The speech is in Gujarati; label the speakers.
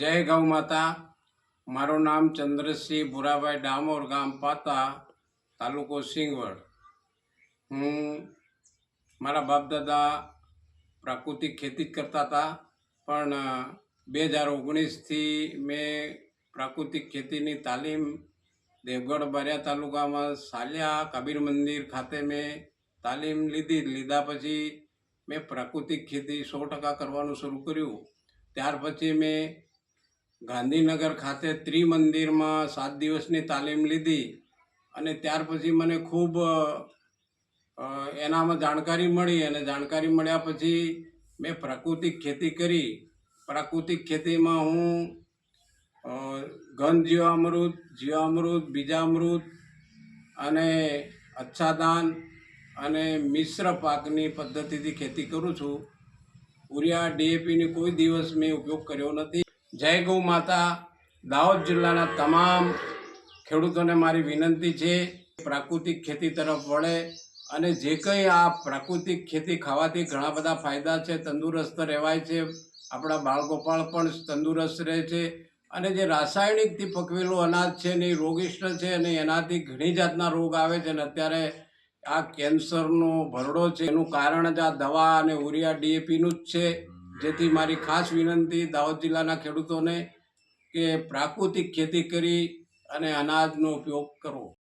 Speaker 1: જય ગૌ માતા. મારું નામ ચંદ્રસિંહ ભુરાભાઈ ડામોર ગામ પાતા, તાલુકો સિંગવડ. હું મારા બાપ દાદા પ્રાકૃતિક ખેતી જ કરતા હતા, પણ બે હજાર ઓગણીસથી મેં પ્રાકૃતિક ખેતીની તાલીમ દેવગઢ બારિયા તાલુકામાં સાલિયા કબીર મંદિર ખાતે મેં તાલીમ લીધી. લીધા પછી મેં પ્રાકૃતિક ખેતી સો ટકા કરવાનું શરૂ કર્યું. ત્યાર પછી મેં ગાંધીનગર ખાતે ત્રિમંદિરમાં સાત દિવસની તાલીમ લીધી અને ત્યાર પછી મને ખૂબ એનામાં જાણકારી મળી અને જાણકારી મળ્યા પછી મેં પ્રાકૃતિક ખેતી કરી. પ્રાકૃતિક ખેતીમાં હું ઘન જીવામૃત જીવામૃત, બીજામૃત અને અચ્છાદાન અને મિશ્ર પાકની પદ્ધતિથી ખેતી કરું છું. ઉરિયા ડીએપીની કોઈ દિવસ મેં ઉપયોગ કર્યો નથી. જય ગૌ માતા. દાહોદ જિલ્લાના તમામ ખેડૂતોને મારી વિનંતી છે, પ્રાકૃતિક ખેતી તરફ વળે અને જે કંઈ આ પ્રાકૃતિક ખેતી ખાવાથી ઘણા બધા ફાયદા છે, તંદુરસ્ત રહેવાય છે. આપણા બાળગોપાળ પણ તંદુરસ્ત રહે છે અને જે રાસાયણિકથી પકવેલું અનાજ છે ને એ રોગિષ્ટ છે અને એનાથી ઘણી જાતના રોગ આવે છે અને અત્યારે આ કેન્સરનો ભરડો છે. એનું કારણ જ આ દવા અને ઉરિયા ડીએપીનું જ છે. જેથી મારી ખાસ વિનંતી દાહોદ જિલ્લાના ખેડૂતોને કે પ્રાકૃતિક ખેતી કરી અને અનાજનો ઉપયોગ કરવો.